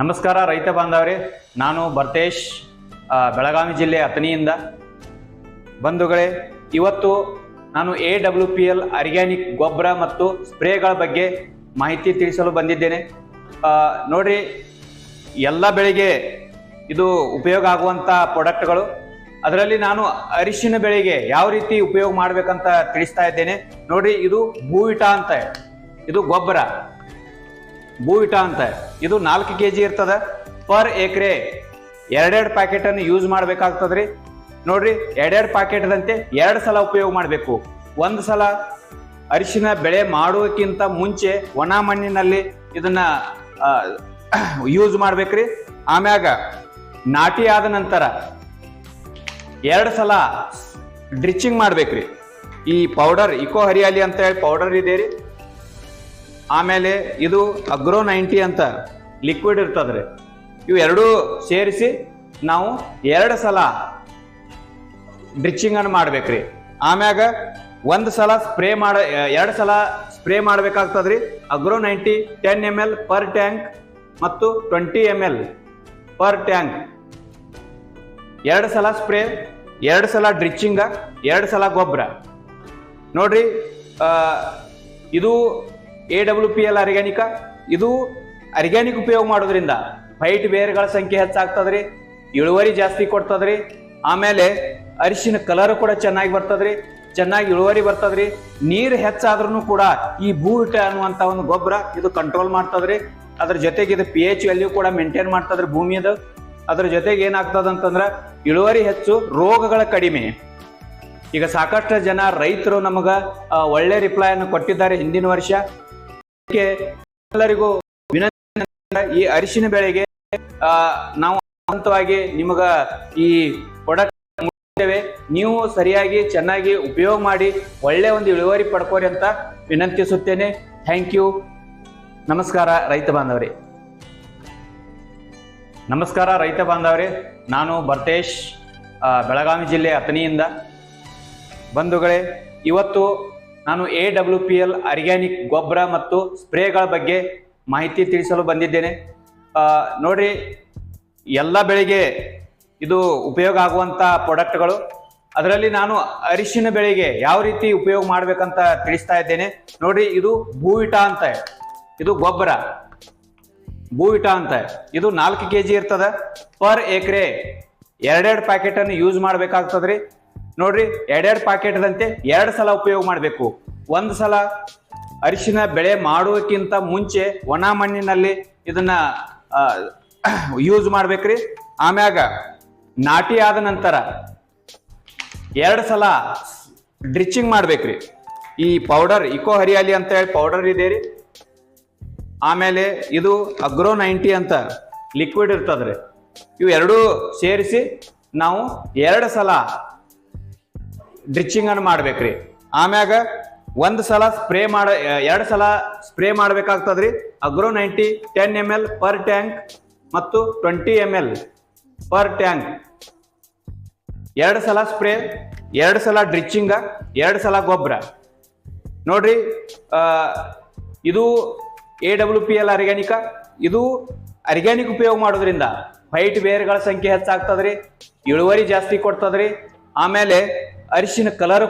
ನಮಸ್ಕಾರ ರೈತ ಬಾಂಧವರೇ. ನಾನು ಭರ್ತೇಶ್ ಬೆಳಗಾವಿ ಜಿಲ್ಲೆ ಅಥಣಿಯಿಂದ. ಬಂಧುಗಳೇ, ಇವತ್ತು ನಾನು A W P L organic ಗೊಬ್ಬರ ಮತ್ತು ಸ್ಪ್ರೇಗಳ ಬಗ್ಗೆ ಮಾಹಿತಿ ತಿಳಿಸಲು ಬಂದಿದ್ದೇನೆ. ನೋಡಿ ನೋಡ್ರಿ, ಎಲ್ಲ ಬೆಳೆಗೆ ಇದು ಉಪಯೋಗ ಆಗುವಂಥ ಪ್ರಾಡಕ್ಟ್ಗಳು ಅದರಲ್ಲಿ ನಾನು ಅರಿಶಿನ ಬೆಳೆಗೆ ಯಾವ ರೀತಿ ಉಪಯೋಗ ಮಾಡಬೇಕಂತ ತಿಳಿಸ್ತಾ ಇದ್ದೇನೆ. ನೋಡ್ರಿ, ಇದು ಭೂವಿಟ ಅಂತ ಇದು ಗೊಬ್ಬರ. ಭೂವಿಟ ಅಂತ. ಇದು ನಾಲ್ಕು ಕೆ ಜಿ ಇರ್ತದ. ಪರ್ ಎಕರೆ ಎರಡೆರಡು ಪ್ಯಾಕೆಟ್ ಅನ್ನು ಯೂಸ್ ಮಾಡ್ಬೇಕಾಗ್ತದ್ರಿ. ನೋಡ್ರಿ, ಎರಡೆರಡು ಪ್ಯಾಕೆಟ್ದಂತೆ ಎರಡು ಸಲ ಉಪಯೋಗ ಮಾಡಬೇಕು. ಒಂದು ಸಲ ಅರಿಶಿನ ಬೆಳೆ ಮಾಡುವಕ್ಕಿಂತ ಮುಂಚೆ ಒಣ ಮಣ್ಣಿನಲ್ಲಿ ಇದನ್ನ ಯೂಸ್ ಮಾಡ್ಬೇಕ್ರಿ. ಆಮ್ಯಾಗ ನಾಟಿ ಆದ ನಂತರ ಎರಡು ಸಲ ಡ್ರಿಚಿಂಗ್ ಮಾಡ್ಬೇಕ್ರಿ. ಈ ಪೌಡರ್, ಇಕೋ ಹರಿಯಾಲಿ ಅಂತ ಹೇಳಿ ಪೌಡರ್ ಇದೆ ರೀ ಆಮೇಲೆ ಇದು ಅಗ್ರೋ ನೈಂಟಿ ಅಂತ ಲಿಕ್ವಿಡ್ ಇರ್ತದ್ರಿ. ಇವು ಎರಡೂ ಸೇರಿಸಿ ನಾವು ಎರಡು ಸಲ ಡ್ರಿಚಿಂಗ್ ಅನ್ನು ಮಾಡ್ಬೇಕ್ರಿ. ಆಮ್ಯಾಗ ಒಂದು ಸಲ ಸ್ಪ್ರೇ ಮಾಡ, ಎರಡು ಸಲ spray ಮಾಡ್ಬೇಕಾಗ್ತದ್ರಿ. Agro ninety ten M L per tank ಮತ್ತು twenty M L per tank ಎರಡು ಸಲ ಸ್ಪ್ರೇ, ಎರಡು ಸಲ ಡ್ರಿಚಿಂಗ ಎರಡು ಸಲ ಗೊಬ್ಬರ. ನೋಡ್ರಿ ಇದು A W P L organic ಇದು ಆರ್ಗ್ಯಾನಿಕ್ ಉಪಯೋಗ ಮಾಡೋದ್ರಿಂದ ಫೈಟ್ ಬೇರ್ಗಳ ಸಂಖ್ಯೆ ಹೆಚ್ಚಾಗ್ತದ್ರಿ, ಇಳುವರಿ ಜಾಸ್ತಿ ಕೊಡ್ತದ್ರಿ, ಆಮೇಲೆ ಅರಿಶಿನ ಕಲರ್ ಕೂಡ ಚೆನ್ನಾಗಿ ಬರ್ತದ್ರಿ, ಚೆನ್ನಾಗಿ ಇಳುವರಿ ಬರ್ತದ್ರಿ, ನೀರು ಹೆಚ್ಚಾದ್ರೂ ಕೂಡ ಈ ಬೂಟ ಅನ್ನುವಂತ ಒಂದು ಗೊಬ್ಬರ ಇದು ಕಂಟ್ರೋಲ್ ಮಾಡ್ತದ್ರಿ, ಅದ್ರ ಜೊತೆಗೆ ಇದು ಪಿ ಎಚ್ ವ್ಯಾಲ್ಯೂ ಕೂಡ ಮೇಂಟೈನ್ ಮಾಡ್ತದ್ರಿ ಭೂಮಿಯದು, ಅದ್ರ ಜೊತೆಗೆ ಏನಾಗ್ತದ ಅಂತಂದ್ರ ಇಳುವರಿ ಹೆಚ್ಚು, ರೋಗಗಳ ಕಡಿಮೆ. ಈಗ ಸಾಕಷ್ಟು ಜನ ರೈತರು ನಮಗ ಒಳ್ಳೆ ರಿಪ್ಲೈ ಅನ್ನು ಕೊಟ್ಟಿದ್ದಾರೆ ಹಿಂದಿನ ವರ್ಷ. ಎಲ್ಲರಿಗೂ ಈ ಅರಿಶಿನ ಬೆಳೆಗೆ ನಾವು ಹಂತವಾಗಿ ನಿಮಗ ಈ ಪ್ರಾಡಕ್ಟ್ ನೀವು ಸರಿಯಾಗಿ, ಚೆನ್ನಾಗಿ ಉಪಯೋಗ ಮಾಡಿ, ಒಳ್ಳೆ ಒಂದು ಇಳುವರಿ ಪಡ್ಕೋರಿ ಅಂತ ವಿನಂತಿಸುತ್ತೇನೆ. ಥ್ಯಾಂಕ್ ಯು ನಮಸ್ಕಾರ, ರೈತ ಬಾಂಧವರೇ. ನಮಸ್ಕಾರ, ರೈತ ಬಾಂಧವರೇ. ನಾನು ಭರ್ತೇಶ್ ಬೆಳಗಾವಿ ಜಿಲ್ಲೆ ಅಥಣಿಯಿಂದ. ಬಂಧುಗಳೇ, ಇವತ್ತು ನಾನು A W P L organic ಗೊಬ್ಬರ ಮತ್ತು ಸ್ಪ್ರೇಗಳ ಬಗ್ಗೆ ಮಾಹಿತಿ ತಿಳಿಸಲು ಬಂದಿದ್ದೇನೆ. ನೋಡಿರಿ, ಎಲ್ಲ ಬೆಳೆಗೆ ಇದು ಉಪಯೋಗ ಆಗುವಂಥ ಪ್ರಾಡಕ್ಟ್ಗಳು ಅದರಲ್ಲಿ ನಾನು ಅರಿಶಿನ ಬೆಳೆಗೆ ಯಾವ ರೀತಿ ಉಪಯೋಗ ಮಾಡಬೇಕಂತ ತಿಳಿಸ್ತಾ ಇದ್ದೇನೆ. ನೋಡಿ ಇದು ಭೂವಿಟ ಅಂತ. ಇದು ಗೊಬ್ಬರ. ಭೂವಿಟ ಅಂತ. ಇದು ನಾಲ್ಕು ಕೆ ಜಿ ಇರ್ತದ. ಪರ್ ಎಕರೆ ಎರಡೆರಡು ಪ್ಯಾಕೆಟ್ ಅನ್ನು ಯೂಸ್ ಮಾಡ್ಬೇಕಾಗ್ತದ್ರಿ. ನೋಡ್ರಿ, ಎರಡೆರಡು ಪ್ಯಾಕೆಟ್ದಂತೆ ಎರಡು ಸಲ ಉಪಯೋಗ ಮಾಡಬೇಕು. ಒಂದು ಸಲ ಅರಿಶಿನ ಬೆಳೆ ಮಾಡುವಕ್ಕಿಂತ ಮುಂಚೆ ಒಣ ಮಣ್ಣಿನಲ್ಲಿ ಇದನ್ನ ಯೂಸ್ ಮಾಡ್ಬೇಕ್ರಿ. ಆಮ್ಯಾಗ ನಾಟಿ ಆದ ನಂತರ ಎರಡು ಸಲ ಡ್ರಿಚಿಂಗ್ ಮಾಡ್ಬೇಕ್ರಿ. ಈ ಪೌಡರ್ ಇಕೋ ಹರಿಯಾಲಿ ಅಂತ ಹೇಳಿ ಪೌಡರ್ ಇದೆ ರೀ. ಆಮೇಲೆ ಇದು ಅಗ್ರೋ ನೈಂಟಿ ಅಂತ ಲಿಕ್ವಿಡ್ ಇರ್ತದ್ರಿ. ಇವು ಎರಡೂ ಸೇರಿಸಿ ನಾವು ಎರಡು ಸಲ ಡ್ರಿಚಿಂಗ್ ಅನ್ನು ಮಾಡ್ಬೇಕ್ರಿ. ಆಮ್ಯಾಗ ಒಂದು ಸಲ ಸ್ಪ್ರೇ ಮಾಡ ಎರಡು ಸಲ spray ಮಾಡ್ಬೇಕಾಗ್ತದ್ರಿ. Agro ninety, ten M L per tank ಮತ್ತು twenty M L per tank. ಎರಡು ಸಲ ಸ್ಪ್ರೇ, ಎರಡು ಸಲ ಡ್ರಿಚಿಂಗ ಎರಡು ಸಲ ಗೊಬ್ಬರ ನೋಡ್ರಿ ಇದು A W P L organic. ಇದು ಆರ್ಗ್ಯಾನಿಕ್ ಉಪಯೋಗ ಮಾಡೋದ್ರಿಂದ ಫೈಟ್ ಬೇರ್ಗಳ ಸಂಖ್ಯೆ ಹೆಚ್ಚಾಗ್ತದ್ರಿ, ಇಳುವರಿ ಜಾಸ್ತಿ ಕೊಡ್ತದ್ರಿ. ಆಮೇಲೆ ಅರಿಶಿನ ಕಲರ್